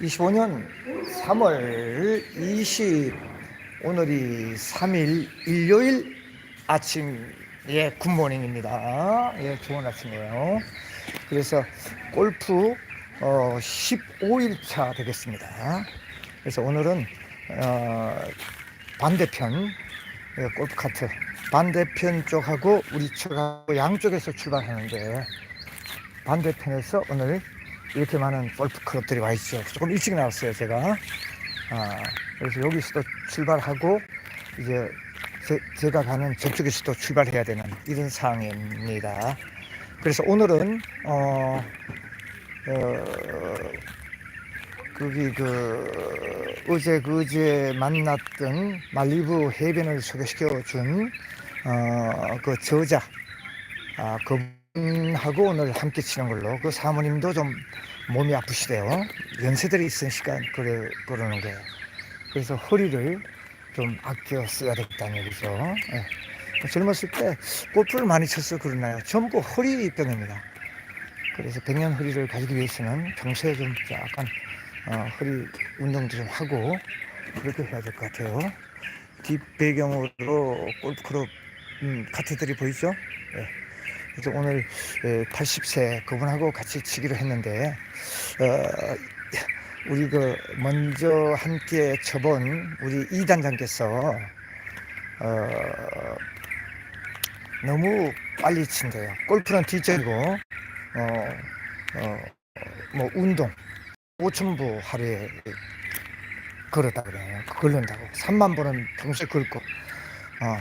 2025년 3월 20 오늘이 3일 일요일 아침 예 굿모닝입니다. 예 좋은 아침이에요. 그래서 골프 어 15일 차 되겠습니다. 그래서 오늘은 어 반대편 예, 골프 카트 반대편 쪽하고 우리 쪽하고 양쪽에서 출발하는데 반대편에서 오늘 이렇게 많은 골프 클럽들이 와 있죠. 조금 일찍 나왔어요, 제가. 아, 그래서 여기서도 출발하고 이제 제, 가 가는 저쪽에서도 출발해야 되는 이런 상황입니다. 그래서 오늘은 어, 어 거기 그 어제 그제 만났던 말리부 해변을 소개시켜 준 어, 그 저자 아, 그분 하고 오늘 함께 치는 걸로 그 사모님도 좀 몸이 아프시대요. 연세들이 있으니까 그래 그러는 거예요. 그래서 허리를 좀 아껴 써야 되겠다는 얘기죠. 예. 젊었을 때 골프를 많이 쳤어 그러나요? 전부 허리병입니다. 그래서 백년 허리를 가지기 위해서는 평소에 좀 약간 어, 허리 운동도 좀 하고 그렇게 해야 될 것 같아요. 뒷 배경으로 골프클럽 음, 카트들이 보이죠? 예. 그래서 오늘 80세 그분하고 같이 치기로 했는데 어, 우리 그 먼저 함께 쳐본 우리 이 단장께서 어, 너무 빨리 친대요. 골프는 뒤쪽이고 어, 어, 뭐 운동 5천0부 하루에 걸었다 그래요. 걸른다고 3만 보는 평소에 걷고 어,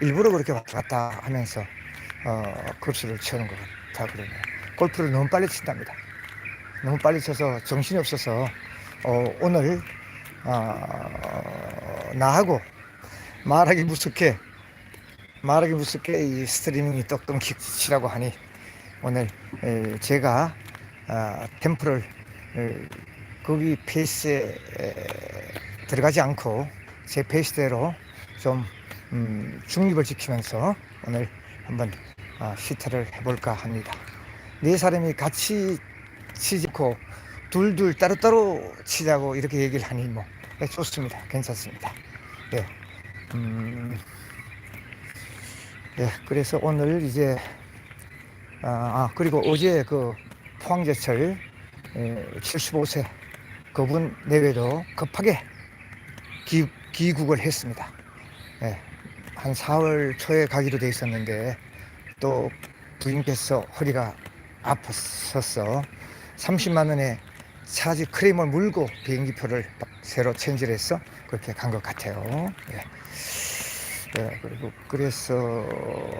일부러 그렇게 왔다 갔다 하면서 어, 급수를 채우는 것 같아 그러네요. 골프를 너무 빨리 친답니다. 너무 빨리 쳐서 정신이 없어서 어, 오늘 어, 나하고 말하기 무섭게 말하기 무섭게 이 스트리밍이 또 끊기치라고 하니 오늘 에, 제가 아, 템플을 에, 거기 페이스에 에, 들어가지 않고 제 페이스대로 좀 음, 중립을 지키면서 오늘 한번 아, 시타를 해볼까 합니다. 네 사람이 같이 치지 않고 둘둘 따로따로 치자고 이렇게 얘기를 하니 뭐 네, 좋습니다. 괜찮습니다. 예. 음, 예, 그래서 오늘 이제 아, 아, 그리고 어제 그 포항제철 예, 75세 그분 내외로 급하게 기, 귀국을 했습니다. 예, 한 4월 초에 가기로 돼 있었는데 또 부인께서 허리가 아팠었어 30만 원에 차지 크레임을 물고 비행기표를 새로 체인지를 해서 그렇게 간 것 같아요. 예. 예, 그리고 그래서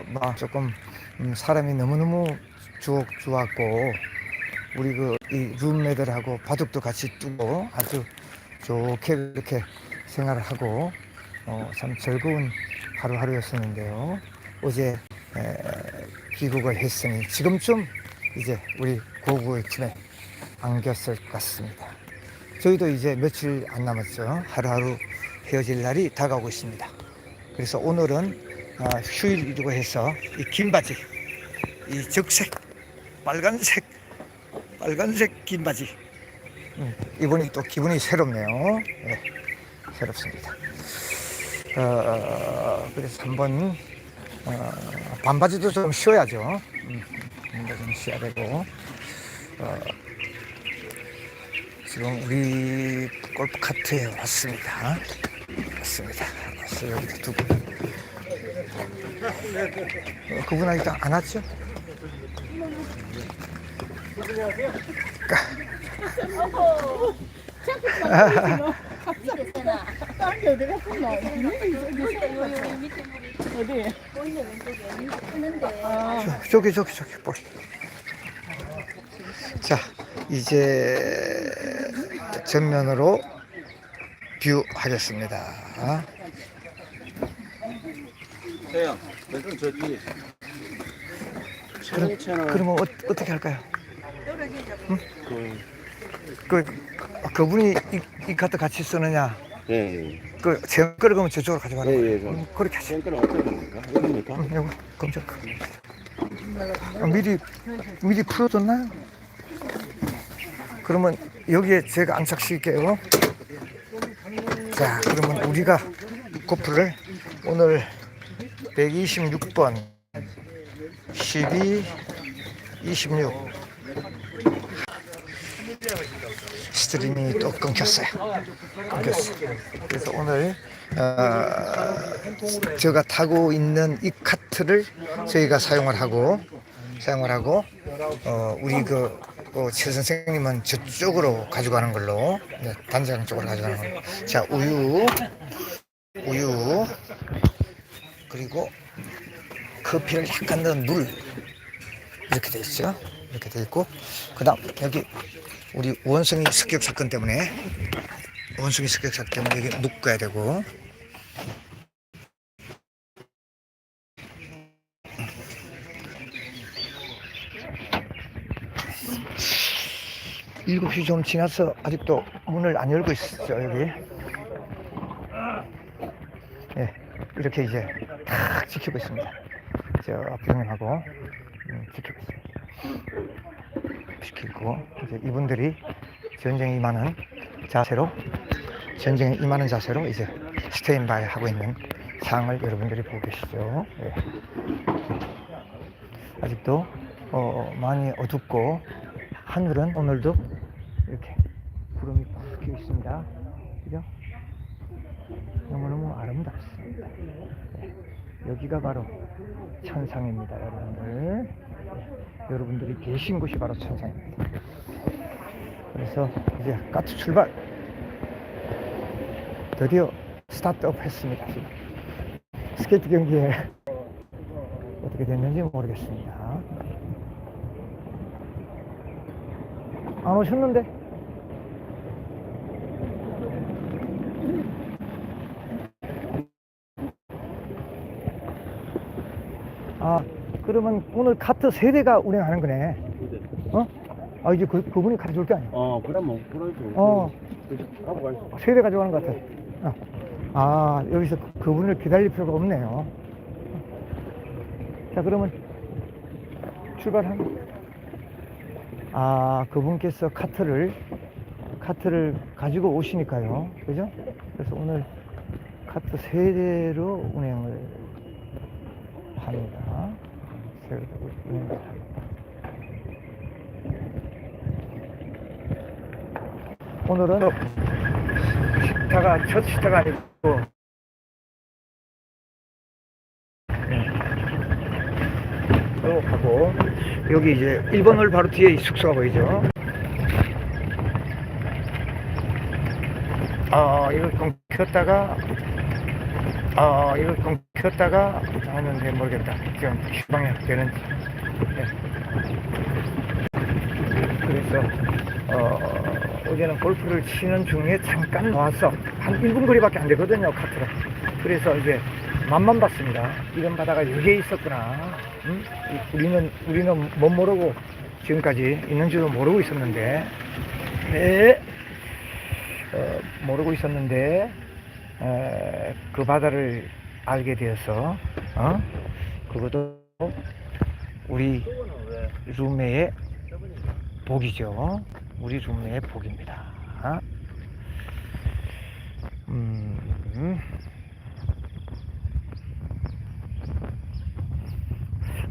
막 조금 음, 사람이 너무너무 주옥 좋았고 우리 그 이 룸메들하고 바둑도 같이 두고 아주 좋게 그렇게 생활을 하고 어, 참 즐거운 하루하루였었는데요. 어제 에, 귀국을 했으니 지금쯤 이제 우리 고구의 팀에 안겼을 것 같습니다. 저희도 이제 며칠 안 남았죠. 하루하루 헤어질 날이 다가오고 있습니다. 그래서 오늘은 어, 휴일이라고 해서 이 긴 바지, 이 적색, 빨간색, 빨간색 긴 바지. 음, 이번이 또 기분이 새롭네요. 네, 새롭습니다. 어, 그래서 한번 어, 반바지도 좀 쉬어야죠. 음, 좀 쉬어야 되고. 어, 지금 우리 골프 카트에 왔습니다. 왔습니다. 왔어요. 여기 두고. 어, 그분 아직 안 왔죠? 딴게 어디 갔었나? 어디? 저- 저기 저기 저기 보시. 자 이제 전면으로 뷰 하겠습니다. 태양, 그럼 저기 그럼 그러면 어, 어떻게 할까요? 그, 그 그분이 이, 이 카트 같이 쓰느냐? 예, 그 제가 그러면 저쪽으로 가져가는 예, 거예요. 예, 그 음, 그렇게 하죠. 생크는 어떻게 됩니까? 여기입니까? 음, 요거 검정. 아, 미리 미리 풀어줬나요? 그러면 여기에 제가 안착시킬게요. 자, 그러면 우리가 고프를 오늘 126번 12 26 스트림이 또 끊겼어요. 끊겼어요. 그래서 오늘 어, 제가 타고 있는 이 카트를 저희가 사용을 하고 사용을 하고 어, 우리 그 어, 최 선생님은 저쪽으로 가져가는 걸로 네, 단장 쪽으로 가져가는 걸로 자 우유 우유 그리고 커피를 약간 넣은 물 이렇게 돼 있죠 이렇게 돼 있고 그 다음 여기 우리 원숭이 습격 사건 때문에 원숭이 습격 사건 때문에 여기 묶어야 되고 7시 좀 지나서 아직도 문을 안 열고 있죠, 여기. 예, 이렇게 이제 탁 지키고 있습니다. 저 앞경님하고 음, 지키고 있습니다. 지키고, 이제 이분들이 전쟁에 임하는 자세로, 전쟁에 임하는 자세로 이제 스테인바이 하고 있는 상황을 여러분들이 보고 계시죠. 예. 아직도 어, 많이 어둡고 하늘은 오늘도 이렇게 구름이 푹 끼어 있습니다. 그죠? 너무너무 아름답습니다. 네. 여기가 바로 천상입니다, 여러분들. 네. 여러분들이 계신 곳이 바로 천상입니다. 그래서 이제 까투 출발! 드디어 스타트업 했습니다. 스케이트 경기에 어떻게 됐는지 모르겠습니다. 안 오셨는데? 아, 그러면 오늘 카트 세 대가 운행하는 거네. 어? 아, 이제 그, 그분이 가져올 게 아니야. 어, 그럼 뭐, 그럼 어. 하고 가있어. 세대 가져가는 것 같아. 어. 아, 여기서 그- 그분을 기다릴 필요가 없네요. 자, 그러면 출발합니다. 아, 그분께서 카트를, 카트를 가지고 오시니까요. 그죠? 그래서 오늘 카트 세 대로 운행을 합니다. 운행을 합니다. 오늘은 시타가 첫 시타가 아니고 또 가고 여기 이제 1번홀 바로 뒤에 이 숙소가 보이죠? 아 이걸 끊겼다가 아 이걸 끊겼다가 하는데 모르겠다. 지금 휴방이 되는지. 네. 그래서 어, 어제는 골프를 치는 중에 잠깐 와서 한 1분 거리밖에 안 되거든요 카트로 그래서 이제 맛만 봤습니다. 이런 바다가 여기에 있었구나. 응? 이- 우리는 우리는 못 모르고 지금까지 있는지도 모르고 있었는데. 네. 어, 모르고 있었는데 에, 그 바다를 알게 되어서 어? 그것도 우리 룸메의 복이죠. 우리 룸메의 복입니다. 음,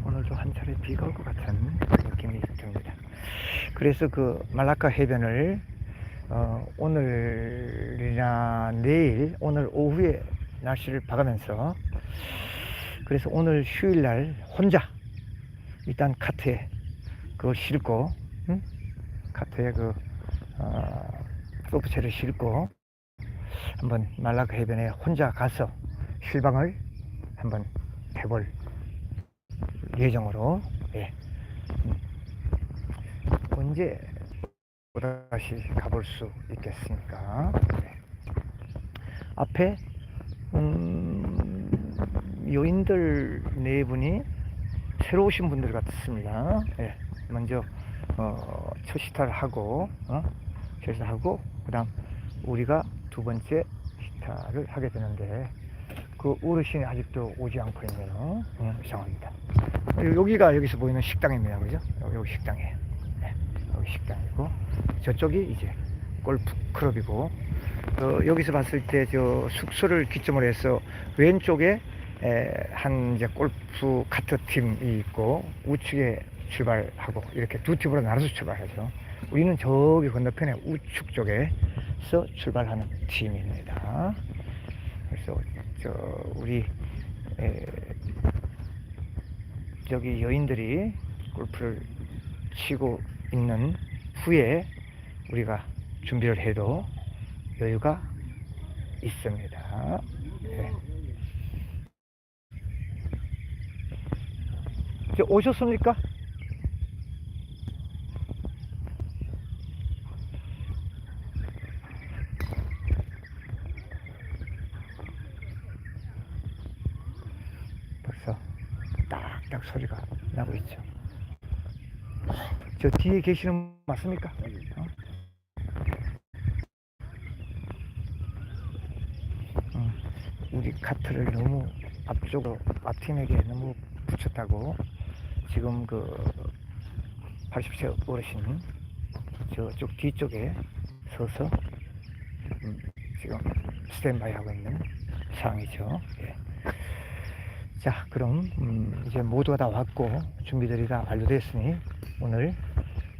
오늘도 한 차례 비가 올 것 같은 느낌이 듭니다. 그래서 그 말라카 해변을 어, 오늘이나 내일, 오늘 오후에 날씨를 봐가면서 그래서 오늘 휴일날 혼자 일단 카트에 그걸 싣고 응? 카트에 그 어, 소프체를 싣고 한번 말라카 해변에 혼자 가서 실방을 한번 해볼 예정으로 예. 음. 언제 또다시 가볼 수 있겠습니까? 네. 앞에 음, 요인들 네 분이 새로 오신 분들 같습니다. 예. 먼저 어, 첫 시타를 하고 어? 첫 시타를 하고 그다음 우리가 두 번째 시타를 하게 되는데 그 어르신이 아직도 오지 않고 있네요. 어, 이상합니다. 여기가 여기서 보이는 식당입니다. 그죠? 여기 식당이에요. 네. 저기 식당이고 저쪽이 이제 골프 클럽이고 어, 여기서 봤을 때 저 숙소를 기점으로 해서 왼쪽에 에, 한 이제 골프 카트 팀이 있고 우측에 출발하고 이렇게 두 팀으로 나눠서 출발하죠. 우리는 저기 건너편에 우측 쪽에서 출발하는 팀입니다. 그래서 저 우리 에, 저기 여인들이 골프를 치고 있는 후에 우리가 준비를 해도 여유가 있습니다. 네. 오셨습니까? 벌써 딱딱 소리가 나고 있죠. 저 뒤에 계시는 분 맞습니까? 어? 어, 우리 카트를 너무 앞쪽으로 앞팀에게 너무 붙였다고 지금 그 80세 어르신 저쪽 뒤쪽에 서서 음, 지금 스탠바이 하고 있는 상황이죠. 예. 자, 그럼 음, 이제 모두가 다 왔고 준비들이 다 완료됐으니 오늘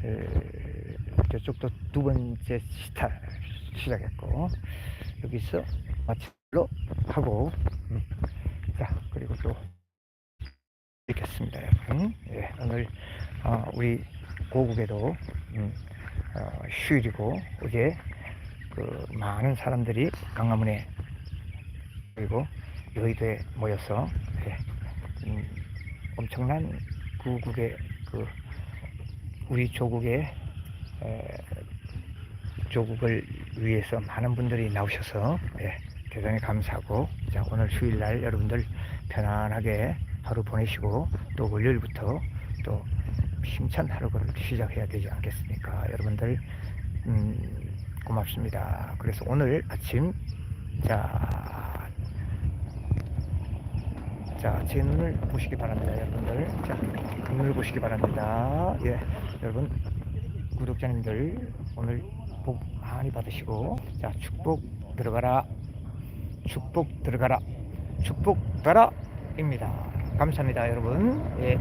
에, 저쪽도 두 번째 시타 시작했고 여기서 마치로 하고 음, 자 그리고 또 있겠습니다, 여러분. 예, 오늘 어, 우리 고국에도 음, 어, 휴일이고 어제 그 많은 사람들이 강화문에 그리고 여의도에 모여서 예, 음, 엄청난 구국의 그 우리 조국의 에, 조국을 위해서 많은 분들이 나오셔서 예, 대단히 감사하고 자, 오늘 휴일날 여러분들 편안하게 하루 보내시고 또 월요일부터 또 힘찬 하루를 시작해야 되지 않겠습니까? 여러분들 음, 고맙습니다. 그래서 오늘 아침 자, 자, 제 눈을 보시기 바랍니다, 여러분들. 자, 눈을 보시기 바랍니다. 예, 여러분 구독자님들 오늘 복 많이 받으시고 자 축복 들어가라 축복 들어가라 축복 가라 입니다 감사합니다 여러분 예.